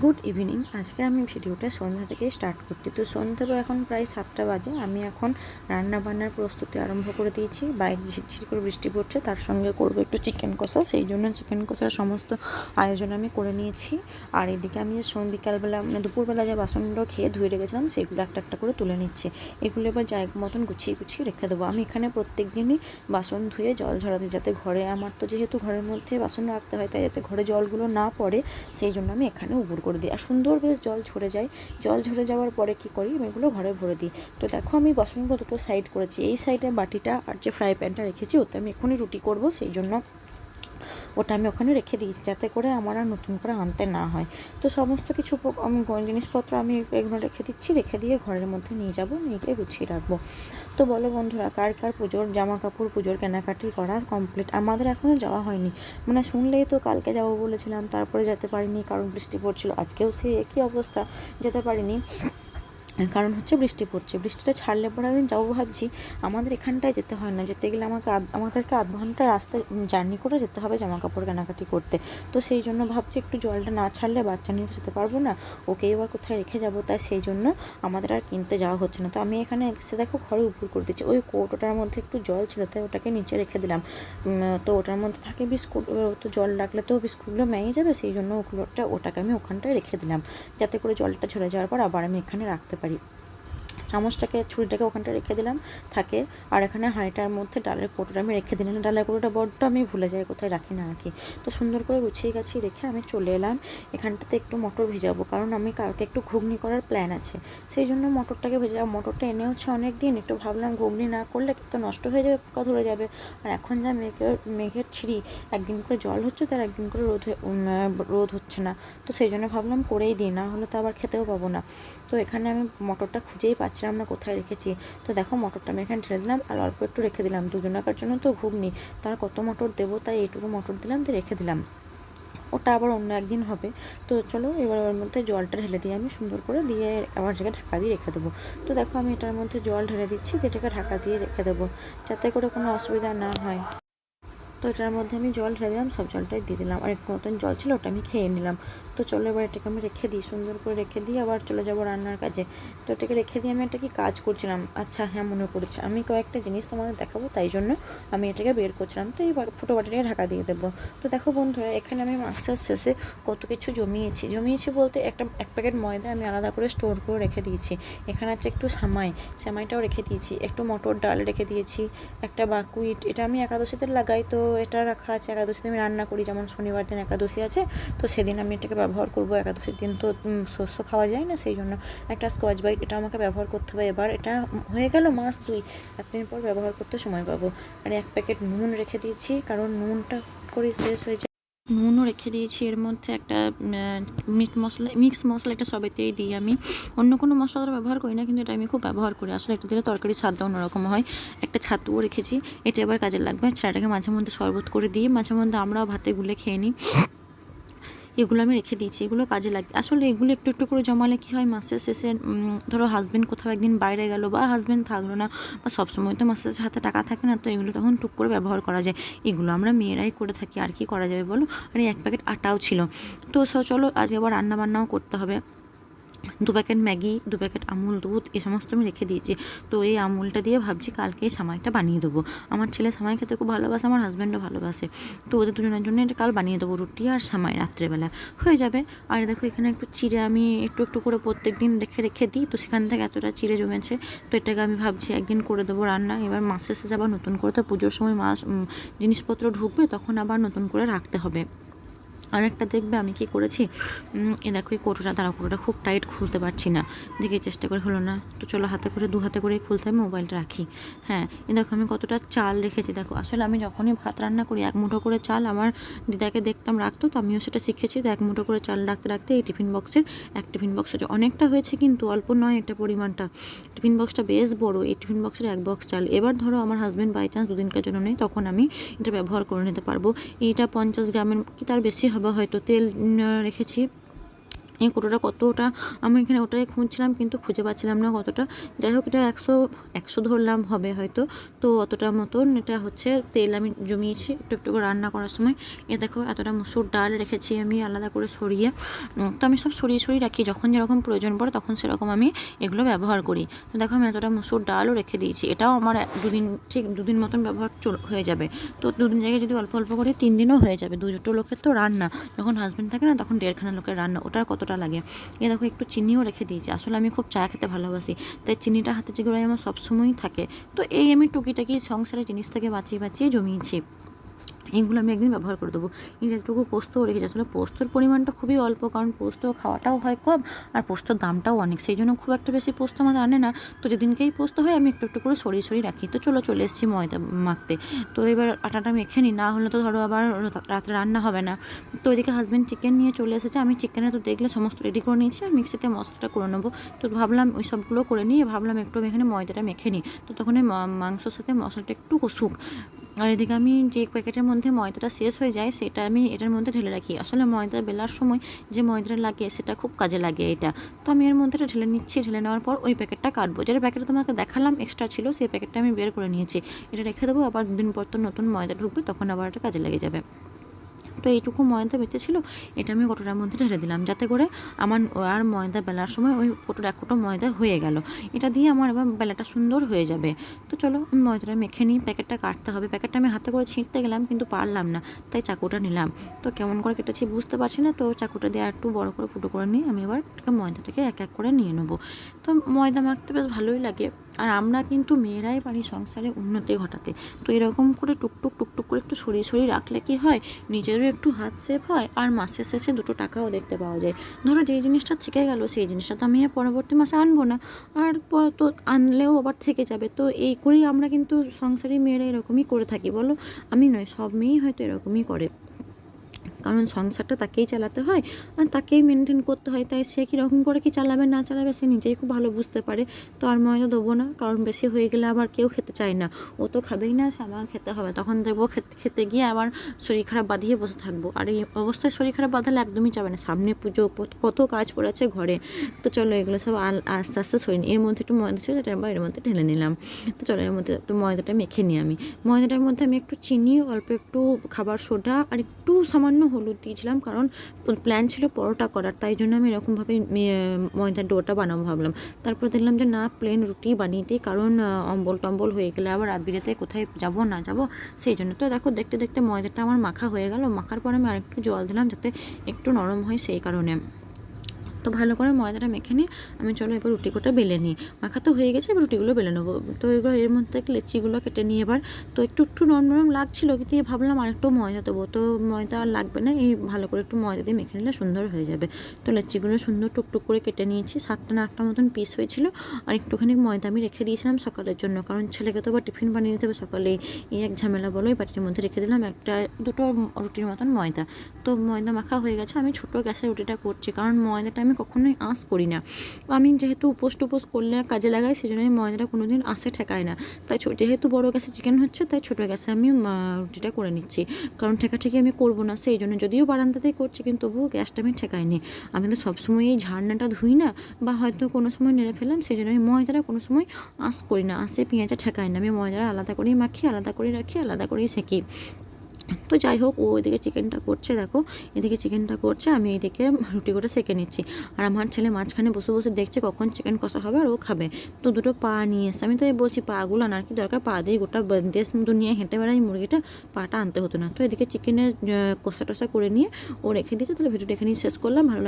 Good evening. আজকে আমি ভিডিওটা সন্ধ্যা থেকে স্টার্ট করছি। তো সন্ধ্যা এখন প্রায় সাতটা বাজে। আমি এখন রান্না বান্নার প্রস্তুতি আরম্ভ করে দিয়েছি। বাইরে ঝিরঝির করে বৃষ্টি পড়ছে, তার সঙ্গে করব একটু চিকেন কষা। সেই জন্য চিকেন কষার সমস্ত আয়োজন আমি করে নিয়েছি। আর এদিকে আমি বিকালবেলা মানে দুপুরবেলা যে বাসনগুলো খেয়ে ধুয়ে রেখেছিলাম, সেগুলো একটা একটা করে তুলে নিচ্ছি। এগুলো এবার জায়গা মতন গুছিয়ে গুছিয়ে রেখে দেবো। আমি এখানে প্রত্যেক দিনই বাসন ধুয়ে জল ঝরাতে, যাতে ঘরে, আমার তো যেহেতু ঘরের মধ্যে বাসন রাখতে হয়, তাই যাতে ঘরে জলগুলো না পড়ে, সেই জন্য আমি এখানে উবুর করে দিই। আর সুন্দর বেশ জল ঝরে যায়। জল ঝরে যাওয়ার পরে কি করি? আমি এগুলো ঘরে ভরে দিই। তো দেখো, আমি বাসনগুলো দুটো সাইড করেছি। এই সাইডে বাটিটা আর যে ফ্রাই প্যানটা রেখেছি, ওতে আমি এখনই রুটি করব, সেই জন্য ওটা আমি ওখানে রেখে দিয়েছি যাতে করে আমার আর নতুন করে আনতে না হয়। তো সমস্ত কিছু আমি জিনিসপত্র আমি এগুলো রেখে দিচ্ছি, রেখে দিয়ে ঘরের মধ্যে নিয়ে যাব, নিয়ে গিয়ে গুছিয়ে রাখব। তো বলো বন্ধুরা, কার কার পুজোর জামা কাপড় পুজোর, কেনাকাটি করা কমপ্লিট আমাদের এখনও যাওয়া হয়নি। মানে শুনলেই তো কালকে যাব বলেছিলাম, তারপরে যেতে পারিনি, কারণ বৃষ্টি পড়ছিল। আজকেও সে একই অবস্থা, যেতে পারিনি। কারণ হচ্ছে বৃষ্টি পড়ছে। বৃষ্টিটা ছাড়লে পরে আমি যাব ভাবছি, আমাদের এখানটায় যেতে হয় না। যেতে গেলে আমাকে আমাদেরকে আধ ঘণ্টা রাস্তা, জার্নি করে যেতে হবে জামা কাপড় কেনাকাটি করতে। তো সেই জন্য ভাবছি একটু জলটা না ছাড়লে বাচ্চা নিয়ে যেতে পারব না। ওকে এবার কোথায় রেখে যাব তাই সেই জন্য আমাদের আর কিনতে যাওয়া হচ্ছে না। তো আমি এখানে এসে দেখো ঘরে উপর করে দিচ্ছি। ওই কৌটোটার মধ্যে একটু জল ছিল, তাই ওটাকে নিচে রেখে দিলাম। তো ওটার মধ্যে থাকে বিস্কুট তো জল লাগলে তো বিস্কুটগুলো মেয়ে যাবে, সেই জন্য ওগুলোটা, ওটাকে আমি ওখানটায় রেখে দিলাম। যাতে করে জলটা ঝরে যাওয়ার পর আবার আমি এখানে রাখতে পারি চামচটাকে, ছুরিটাকে ওখানটা রেখে দিলাম, থাকে। আর এখানে হাঁড়িটার মধ্যে ডালের কোটোটা আমি রেখে দিলাম। ডালের কোটোটা বড্ড আমি ভুলে যাই, কোথায় রাখি না রাখি। তো সুন্দর করে গুছিয়ে গাছিয়ে রেখে আমি চলে এলাম। এখানটাতে একটু মটর ভেজাবো, কারণ আমি কালকে একটু ঘুগনি করার প্ল্যান আছে। সেই জন্য মটরটাকে ভেজা মটরটা এনে হচ্ছে অনেক দিন একটু ভাবলাম ঘুগনি না করলে তো নষ্ট হয়ে যাবে, পোকা ধরে যাবে। আর এখন যা মেঘের মেঘের ছিঁড়ি, একদিন করে জল হচ্ছে, তার একদিন করে রোদ রোদ হচ্ছে না। তো সেই জন্য ভাবলাম করেই দিই, না হলে তো আবার খেতেও পাবো না। তো এখানে আমি মটরটা খুঁজেই পাচ্ছিলাম না কোথায় রেখেছি? তো দেখো, মটরটা আমি এখানে ঢেলে দিলাম আর অল্প একটু রেখে দিলাম। দুজনাকার জন্য তো ঘুগনি। তার কত মটর দেবো তাই এইটুকু মটর দিলাম তো রেখে দিলাম। ওটা আবার অন্য একদিন হবে। তো চলো, এবার ওর মধ্যে জলটা ঢেলে দিয়ে আমি সুন্দর করে দিয়ে আবার এটাকে ঢাকা দিয়ে রেখে দেবো। তো দেখো, আমি এটার মধ্যে জল ঢেলে দিচ্ছি এটাকে ঢাকা দিয়ে রেখে দেবো, যাতে করে কোনো অসুবিধা না হয়। তো এটার মধ্যে আমি জল ঢেলে দিলাম, সব জলটাই দিয়ে দিলাম। আর একটু মতন জল ছিল, ওটা আমি খেয়ে নিলাম। তো চলো এবার এটাকে আমি রেখে দিই, সুন্দর করে রেখে দিয়ে আবার চলে যাব রান্নার কাজে। তো এটাকে রেখে দিয়ে আমি একটা কি কাজ করছিলাম? আচ্ছা হ্যাঁ মনে পড়েছে। আমি কয়েকটা জিনিস তোমাদের দেখাবো, তাই জন্য আমি এটাকে বের করছিলাম। তো এই ফুটো বাটিটাকে ঢাকা দিয়ে দেবো। তো দেখো বন্ধুরা, এখানে আমি মাস্টার শেষে কত কিছু জমিয়েছি। জমিয়েছি বলতে একটা, এক প্যাকেট ময়দা আমি আলাদা করে স্টোর করে রেখে দিয়েছি। এখানে আছে একটু সামাই, সামাইটাও রেখে দিয়েছি। একটু মটর ডাল রেখে দিয়েছি, একটা বাকুইট। এটা আমি একাদশীতে লাগাই, তো এটা রাখা আছে একাদশীতে। আমি রান্না করি, যেমন শনিবার দিন একাদশী আছে, তো সেদিন আমি এটাকে ব্যবহার করব একাদশীর দিন তো শস্য খাওয়া যায় না, সেই জন্য একটা স্কচ বাইট এটা আমাকে ব্যবহার করতে হবে। এবার এটা হয়ে গেল মাস দুই, এতদিন পর ব্যবহার করতে সময় পাবো। আর এক প্যাকেট নুন রেখে দিয়েছি, কারণ নুনটা করে শেষ হয়ে যায়। নুনও রেখে দিয়েছি, এর মধ্যে একটা মিট মশলা, মিক্স মশলা এটা সবেতেই দিই আমি। অন্য কোনো মশলা ব্যবহার করি না, কিন্তু এটা আমি খুব ব্যবহার করি। আসলে এটা দিলে তরকারি স্বাদটা অন্যরকম হয়। একটা ছাতুও রেখেছি, এটা এবার কাজে লাগবে। ছেলেটাকে মাঝে মধ্যে শরবত করে দিয়ে, মাঝে মধ্যে আমরাও ভাতে গুলে খেয়ে নিই। এগুলো আমি রেখে দিয়েছি, এগুলো কাজে লাগে আসলে এগুলো একটু একটু করে জমালে কি হয়, মাসের শেষে ধরো হাজব্যান্ড কোথাও একদিন বাইরে গেল বা হাজব্যান্ড থাকল না বা সবসময় তো মাসের হাতে টাকা থাকে না, তো এগুলো তখন টুক করে ব্যবহার করা যায়। এগুলো আমরা মেয়েরাই করে থাকি, আর কি করা যাবে বলো? আর এক প্যাকেট আটাও ছিল। তো চলো আজ আবার রান্না বান্নাও করতে হবে। দু প্যাকেট ম্যাগি, দু প্যাকেট আমুল দুধ, এ সমস্ত আমি রেখে দিয়েছি। তো এই আমুলটা দিয়ে ভাবছি কালকে সামাইটা বানিয়ে দেবো। আমার ছেলে সামাই খেতে খুব ভালোবাসে, আমার হাজব্যান্ডও ভালোবাসে। তো ওদের দুজনের জন্য এটা কাল বানিয়ে দেবো, রুটি আর সামাই রাত্রেবেলা। হয়ে যাবে। আর দেখো এখানে একটু চিড়ে আমি একটু একটু করে প্রত্যেক দিন রেখে রেখে দিই। তো সেখান থেকে এতটা চিড়ে জমেছে। তো এটাকে আমি ভাবছি একদিন করে দেবো রান্না। এবার মাসের শেষে আবার নতুন করে তো পুজোর সময় মাস জিনিসপত্র ঢুকবে, তখন আবার নতুন করে রাখতে হবে। আর একটা দেখবে আমি কি করেছি? এ দেখো, এই কোটোটা তারা কোটোটা খুব টাইট খুলতে পারছি না। দেখে চেষ্টা করে হলো না। তো চলো, হাতে করে, দু হাতে করে খুলতে আমি মোবাইলটা রাখি। হ্যাঁ এ দেখো, আমি কতটা চাল রেখেছি। দেখো, আসলে আমি যখনই ভাত রান্না করি, এক মুঠো করে চাল আমার দিদাকে দেখতাম রাখতো, তো আমিও সেটা শিখেছি তো এক মুঠো করে চাল রাখতে রাখতে এই টিফিন বক্সের এক টিফিন বক্স হচ্ছে অনেকটা হয়েছে কিন্তু অল্প নয় এটা পরিমাণটা। টিফিন বক্সটা বেশ বড়, এই টিফিন বক্সের এক বক্স চাল। এবার ধরো, আমার হাজব্যান্ড বাই চান্স দুদিনকার জন্য নেই, তখন আমি এটা ব্যবহার করে নিতে পারব। এইটা পঞ্চাশ গ্রামের কি তার বেশি হবে? হয়তো তেল রেখেছি। এই কোটোটা কতটা আমি এখানে ওটাই খুঁজছিলাম কিন্তু খুঁজে পাচ্ছিলাম না কতটা। যাই হোক, এটা একশো একশো ধরলাম হবে হয়তো। তো অতটা মতন এটা হচ্ছে তেল আমি জমিয়েছি একটু একটু রান্না করার সময়। এ দেখো, এতটা মুসুর ডাল রেখেছি আমি আলাদা করে সরিয়ে। তো আমি সব সরিয়ে সরিয়ে রাখি। যখন যেরকম প্রয়োজন পড়ে তখন সেরকম আমি এগুলো ব্যবহার করি। তো দেখো, আমি এতটা মুসুর ডালও রেখে দিয়েছি। এটাও আমার দুদিন, ঠিক দুদিন মতন ব্যবহার হয়ে যাবে। তো দুদিন জায়গায় যদি অল্প অল্প করে তিন দিনও হয়ে যাবে। দুটো লোকের তো রান্না। যখন হাজব্যান্ড থাকে না, তখন দেড়খানা লোকের রান্না। ওটার কতটা লাগে। এ দেখো একটু চিনিও রেখে দিয়েছি। আসলে আমি খুব চা খেতে ভালোবাসি। তাই চিনিটা হাতে চিগুড়াই আমার সবসময়ই থাকে। তো এই আমি টুকিটাকি সংসারের জিনিস থেকে বাঁচিয়ে বাঁচিয়ে জমিয়েছি। এইগুলো আমি একদিন ব্যবহার করে দেবো। এই যেটুকু পোস্তও রেখেছি আসলে পোস্তর পরিমাণটা খুবই অল্প, কারণ পোস্ত খাওয়াটাও হয় কম আর পোস্তর দামটাও অনেক। সেই জন্য খুব একটা বেশি পোস্ত আমাদের আনে না। তো যেদিনকেই পোস্ত হয়, আমি একটু একটু করে সরিয়ে সরিয়ে রাখি। তো চলো, চলে এসেছি ময়দা মাখতে। তো এবার আটাটা মেখে নিই। না হলে তো ধরো আবার রাত্রে রান্না হবে না। তো ওইদিকে হাজব্যান্ড চিকেন নিয়ে চলে এসেছে। আমি চিকেনে তো দেখলে সমস্ত রেডি করে নিয়েছি। আর মিক্সিতে মশলাটা করে নেব। তো ভাবলাম ওই সবগুলো করে নিয়ে ভাবলাম একটু এখানে ময়দাটা মেখে নিই। তো তখন মাংসর সাথে মশলাটা একটু কষুক। আর এদিকে আমি যে প্যাকেটের মধ্যে ময়দাটা শেষ হয়ে যায়, সেটা আমি এটার মধ্যে ঢেলে রাখি। আসলে ময়দা বেলার সময় যে ময়দাটা লাগে, সেটা খুব কাজে লাগে এটা। তো আমি এর মধ্যে ঢেলে নিচ্ছি, ঢেলে নেওয়ার পর ওই প্যাকেটটা কাটবো। যেটা প্যাকেটটা তোমাকে দেখালাম এক্সট্রা ছিল, সেই প্যাকেটটা আমি বের করে নিয়েছি। এটা রেখে দেবো, আবার দুদিন পর তো নতুন ময়দা ঢুকবে, তখন আবার এটা কাজে লেগে যাবে। তো এইটুকু ময়দা বেঁচে ছিল, এটা আমি কোটোটার মধ্যে ঢেলে দিলাম। যাতে করে আমার আর ময়দা বেলার সময় ওই কোটোর এক কোটো ময়দা হয়ে গেল। এটা দিয়ে আমার এবার বেলাটা সুন্দর হয়ে যাবে। তো চলো ময়দাটা মেখে নিই, প্যাকেটটা কাটতে হবে। প্যাকেটটা আমি হাতে করে ছিঁড়তে গেলাম, কিন্তু পারলাম না, তাই চাকুটা নিলাম। তো কেমন করে কেটেছি বুঝতে পারছি না, তো চাকুটা দিয়ে একটু বড় করে ফুটো করে নিয়ে আমি এবার ময়দাটাকে এক এক করে নিয়ে নেব। তো ময়দা মাখতে বেশ ভালোই লাগে। আর আমরা কিন্তু মেয়েরাই পারি সংসারে উন্নতি ঘটাতে, তো এরকম করে টুকটুক টুকটুক করে একটু সরিয়ে সরিয়ে রাখলে কি হয়? নিজেরও একটু হাত সেভ হয় আর মাসের শেষে দুটো টাকাও দেখতে পাওয়া যায়। ধরো যেই জিনিসটা থেকে গেল, সেই জিনিসটা তো আমি আর পরবর্তী মাসে আনব না। আর তো আনলেও আবার থেকে যাবে। তো এই করেই আমরা কিন্তু সংসারী মেয়েরা এরকমই করে থাকি, বলো? আমি নয়, সব মেয়েই হয়তো এরকমই করে। কারণ সংসারটা তাকেই চালাতে হয় আর তাকেই মেনটেন করতে হয়। তাই সে কীরকম করে কি চালাবে, না চালাবে সে নিজেই খুব ভালো বুঝতে পারে। তো আর ময়দা দেবো না, কারণ বেশি হয়ে গেলে আবার কেউ খেতে চায় না। ও তো খাবেই না, সে আমার খেতে হবে। তখন দেখব খেতে খেতে গিয়ে আবার শরীর খারাপ বাঁধিয়ে বসে থাকব। আর এই অবস্থায় শরীর খারাপ বাঁধালে একদমই যাবে না। সামনে পুজো, কত- কাজ পড়েছে ঘরে। তো চলো এগুলো সব আস্তে আস্তে নিই। এর মধ্যে একটু ময়দা ছিল যেটা আবার এর মধ্যে ঢেলে নিলাম। তো চলো এর মধ্যে তো ময়দাটা মেখে নিই আমি। ময়দাটার মধ্যে আমি একটু চিনি, অল্প একটু খাবার সোডা আর একটু সামান্য হলুদ দিয়েছিলাম, কারণ প্ল্যান ছিল পরোটা করার, তাই জন্য আমি এরকমভাবে ময়দার ডোটা বানাবো ভাবলাম। তারপর দেখলাম যে না প্লেন রুটি বানিয়ে দিই, কারণ অম্বল টম্বল হয়ে গেলে আবার রাত বিরেতে কোথায় যাব না যাব, সেই জন্য। তো দেখো, দেখতে দেখতে ময়দাটা আমার মাখা হয়ে গেল, মাখার পর আমি আরেকটু জল দিলাম যাতে একটু নরম হয় সেই কারণে। তো ভালো করে ময়দাটা মেখে নিয়ে আমি চলো এবার রুটিকোটা বেলে নিই। মাখা তো হয়ে গেছে, এবার রুটিগুলো বেলে নেব। তো এবার এর মধ্যে থেকে লেচিগুলো কেটে নিয়ে এবার। তো একটু একটু নরম নরম লাগছিল কিন্তু ভাবলাম আরেকটু ময়দা দেবো। তো ময়দা আর লাগবে না, এই ভালো করে একটু ময়দা দিয়ে মেখে নিলে সুন্দর হয়ে যাবে। তো লেচিগুলো সুন্দর টুকটুক করে কেটে নিয়েছি, সাতটা না আটটা মতন পিস হয়েছিল। আর একটুখানি ময়দা আমি রেখে দিয়েছিলাম সকালের জন্য, কারণ ছেলেকে তো আবার টিফিন বানিয়ে নিতে হবে সকালেই। এই এক ঝামেলা বলো, এই বাটির মধ্যে রেখে দিলাম একটা, দুটো রুটির মতন ময়দা। তো ময়দা মাখা হয়ে গেছে, আমি ছোটো গ্যাসে রুটিটা করছি, কারণ ময়দাটা আমি কখনোই আঁশ করি না। আমি যেহেতু উপোস টুপোস করলে কাজে লাগাই সেই জন্য আমি ময়দাটা কোনো দিন আঁশে ঠেকাই না। তাই যেহেতু বড়ো গ্যাসে চিকেন হচ্ছে, তাই ছোটো গ্যাসে আমি রুটিটা করে নিচ্ছি। কারণ ঠেকাঠেকি আমি করব না, সেই জন্য যদিও বারান্দাতেই করছি, কিন্তু তবুও গ্যাসটা আমি ঠেকাইনি। আমি তো সবসময় এই ঝাড়নাটা ধুই না, বা হয়তো কোনো সময় নেড়ে ফেলাম সেই জন্য আমি ময়দাটা কোনো সময় আঁশ করি না আঁশে পেঁয়াজটা ঠেকাই না। আমি ময়দাটা আলাদা করেই মাখি, আলাদা করে রাখি, আলাদা করেই সেঁকি তো যাই হোক, ও এদিকে চিকেনটা করছে, দেখো। এদিকে চিকেনটা করছে, আমি এদিকে রুটি করে সেঁকে নিচ্ছি। আর আমার ছেলে মাঝখানে বসে বসে দেখছে কখন চিকেন কষা হবে আর ও খাবে। তো দুটো পা নিয়ে এসছে। আমি তাই বলছি, পাগুলো আনার কি দরকার? পা দিয়ে গোটা দেশ নিয়ে হেঁটে বেড়াই মুরগিটা পাটা আনতে হতো না। তো এদিকে চিকেনের কষা টষা করে নিয়ে ও রেখে দিয়েছে। তাহলে ভিডিওটা এখানেই শেষ করলাম। ভালো